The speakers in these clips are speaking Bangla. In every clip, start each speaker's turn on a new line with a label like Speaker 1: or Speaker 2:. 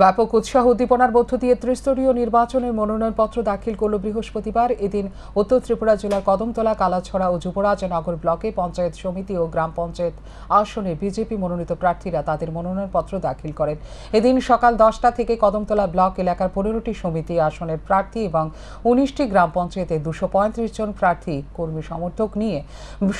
Speaker 1: ব্যাপক উৎসাহ উদ্দীপনার মধ্য দিয়ে ত্রিস্তরীয় নির্বাচনের মনোনয়নপত্র দাখিল করল বৃহস্পতিবার। এদিন উত্তর ত্রিপুরা জেলার কদমতলা, কালাছড়া ও যুবরাজনগর ব্লকে পঞ্চায়েত সমিতি ও গ্রাম পঞ্চায়েত আসনে বিজেপি মনোনীত প্রার্থীরা তাদের মনোনয়নপত্র দাখিল করেন। এদিন সকাল দশটা থেকে কদমতলা ব্লক এলাকার পনেরোটি সমিতি আসনের প্রার্থী এবং উনিশটি গ্রাম পঞ্চায়েতে দুশো পঁয়ত্রিশ জন প্রার্থী কর্মী সমর্থক নিয়ে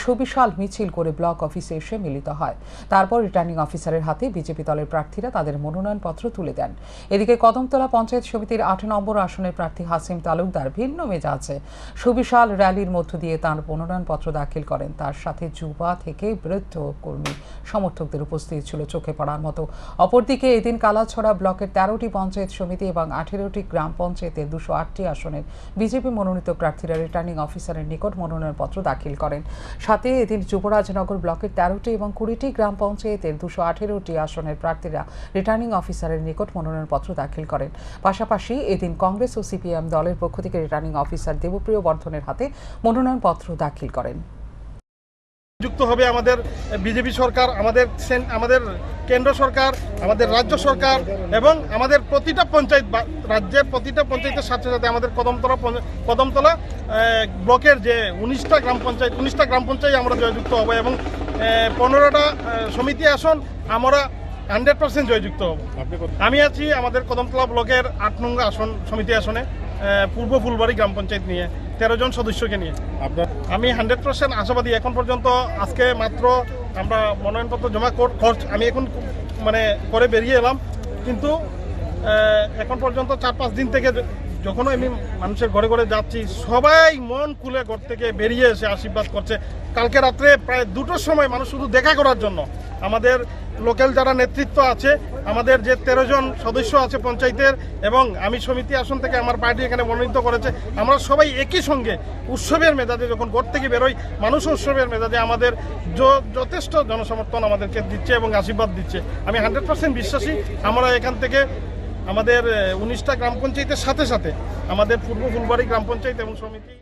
Speaker 1: সুবিশাল মিছিল করে ব্লক অফিসে এসে মিলিত হয়। তারপর রিটার্নিং অফিসারের হাতে বিজেপি দলের প্রার্থীরা তাদের মনোনয়নপত্র তুলে দেন। এদিকে কদমতলা পঞ্চায়েত সমিতির আট নম্বর আসনের প্রার্থী হাসিম তালুকদার ভিন্ন মেজাজে। সুবিশাল র্যালির মধ্য দিয়ে তাঁর মনোনয়নপত্র দাখিল করেন। তার সাথে যুবা থেকে বৃদ্ধ কর্মী, সমর্থকদের উপস্থিত ছিল চোখে পড়ার মতো। অপরদিকে এদিন কালাছড়া ব্লকের তেরোটি পঞ্চায়েত সমিতি এবং আঠেরোটি গ্রাম পঞ্চায়েতের দুশো আটটি আসনের বিজেপি মনোনীত প্রার্থীরা রিটার্নিং অফিসারের নিকট মনোনয়নপত্র দাখিল করেন। সাথে এদিন যুবরাজনগর ব্লকের তেরোটি এবং কুড়িটি গ্রাম পঞ্চায়েতের দুশো আঠেরোটি আসনের প্রার্থীরা রিটার্নিং অফিসারের নিকট মনোনয়নপত্র দাখিল করেন। পাশাপাশি এদিন কংগ্রেস ও সিপিএম দলের পক্ষ থেকে রিটার্নিং অফিসার দেবপ্রিয় বর্ধনের হাতে মনোনয়নপত্র দাখিল করেন।
Speaker 2: যুক্ত হবে আমাদের বিজেপি সরকার, আমাদের আমাদের কেন্দ্র সরকার, আমাদের রাজ্য সরকার এবং আমাদের প্রতিটা পঞ্চায়েত রাজ্যের প্রতিটা পঞ্চায়েতের সাথে সাথে আমাদের কদমতলা কদমতলা ব্লকের যে উনিশটা গ্রাম পঞ্চায়েত, উনিশটা গ্রাম পঞ্চায়েত আমরা জয়যুক্ত হব এবং পনেরোটা সমিতি আসন, আমরা হান্ড্রেড পার্সেন্ট জয়যুক্ত হব। আমি আছি আমাদের কদমতলা ব্লকের আট নং আসন সমিতি আসনে পূর্ব ফুলবাড়ি গ্রাম পঞ্চায়েত নিয়ে তেরো জন সদস্যকে নিয়ে। আমি হান্ড্রেড পার্সেন্ট আশাবাদী এখন পর্যন্ত আজকে মাত্র আমরা মনোনয়নপত্র জমা খরচ আমি এখন মানে করে বেরিয়ে এলাম। কিন্তু এখন পর্যন্ত চার পাঁচ দিন থেকে য- যখন আমি মানুষের ঘরে ঘরে যাচ্ছি, সবাই মন খুলে ঘর থেকে বেরিয়ে এসে আশীর্বাদ করছে। কালকে রাত্রে প্রায় দুটোর সময় মানুষ শুধু দেখা করার জন্য। আমাদের লোকাল যারা নেতৃত্ব আছে, আমাদের যে তেরো জন সদস্য আছে পঞ্চায়েতের এবং আমি সমিতি আসন থেকে আমার পার্টি এখানে মনোনীত করেছে, আমরা সবাই একই সঙ্গে উৎসবের মেজাজে যখন ঘর থেকে বেরোই, মানুষ উৎসবের মেজাজে আমাদের যথেষ্ট জনসমর্থন আমাদেরকে দিচ্ছে এবং আশীর্বাদ দিচ্ছে। আমি হান্ড্রেড পার্সেন্ট বিশ্বাসী, আমরা এখান থেকে আমাদের উনিশটা গ্রাম পঞ্চায়েতের সাথে সাথে আমাদের পূর্ব ফুলবাড়ি গ্রাম পঞ্চায়েত এবং সমিতি